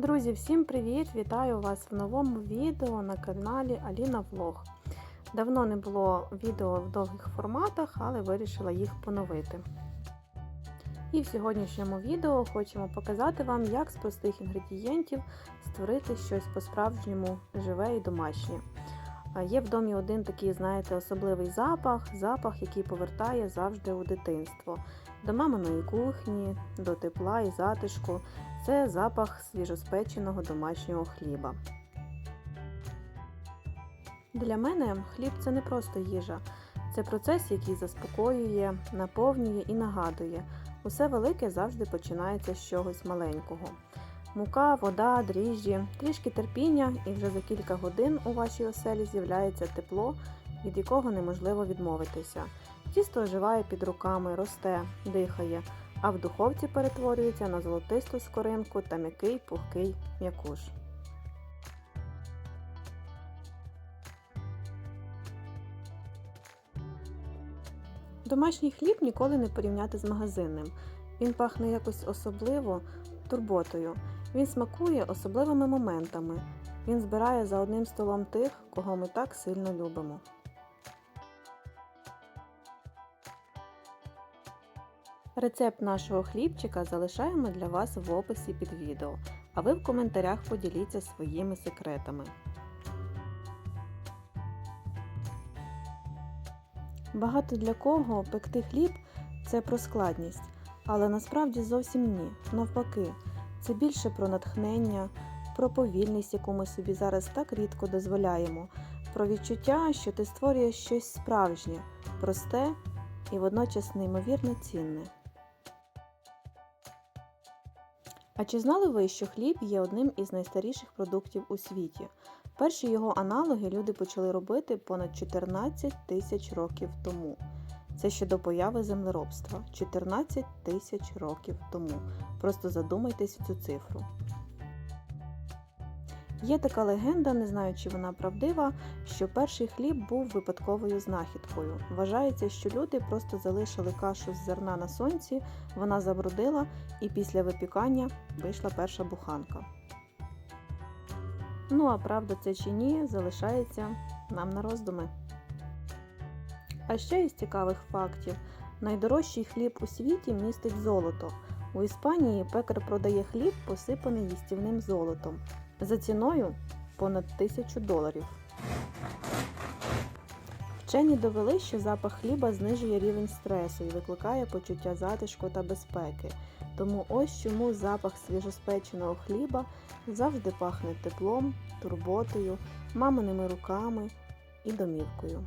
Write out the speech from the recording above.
Друзі, всім привіт! Вітаю вас в новому відео на каналі Аліна Влог. Давно не було відео в довгих форматах, але вирішила їх поновити. І в сьогоднішньому відео хочемо показати вам, як з простих інгредієнтів створити щось по-справжньому живе і домашнє. Є в домі один такий, знаєте, особливий запах, запах, який повертає завжди у дитинство, до маминої кухні, до тепла і затишку. Це запах свіжоспеченого домашнього хліба. Для мене хліб це не просто їжа, це процес, який заспокоює, наповнює і нагадує. Усе велике завжди починається з чогось маленького. Мука, вода, дріжджі, трішки терпіння, і вже за кілька годин у вашій оселі з'являється тепло, від якого неможливо відмовитися. Тісто оживає під руками, росте, дихає, а в духовці перетворюється на золотисту скоринку та м'який пухкий м'якуш. Домашній хліб ніколи не порівняти з магазинним. Він пахне якось особливо турботою. Він смакує особливими моментами. Він збирає за одним столом тих, кого ми так сильно любимо. Рецепт нашого хлібчика залишаємо для вас в описі під відео, а ви в коментарях поділіться своїми секретами. Багато для кого пекти хліб це про складність, але насправді зовсім ні. Навпаки, це більше про натхнення, про повільність, яку ми собі зараз так рідко дозволяємо, про відчуття, що ти створюєш щось справжнє, просте і водночас неймовірно цінне. А чи знали ви, що хліб є одним із найстаріших продуктів у світі? Перші його аналоги люди почали робити понад 14 тисяч років тому. Це ще до появи землеробства 14 тисяч років тому. Просто задумайтесь в цю цифру. Є така легенда, не знаю, чи вона правдива, що перший хліб був випадковою знахідкою. Вважається, що люди просто залишили кашу з зерна на сонці, вона забрудила, і після випікання вийшла перша буханка. Ну а правда це чи ні, залишається нам на роздуми. А ще із цікавих фактів: найдорожчий хліб у світі містить золото. У Іспанії пекар продає хліб, посипаний їстівним золотом, за ціною понад тисячу доларів. Вчені довели, що запах хліба знижує рівень стресу і викликає почуття затишку та безпеки. Тому ось чому запах свіжоспеченого хліба завжди пахне теплом, турботою, маминими руками і домівкою.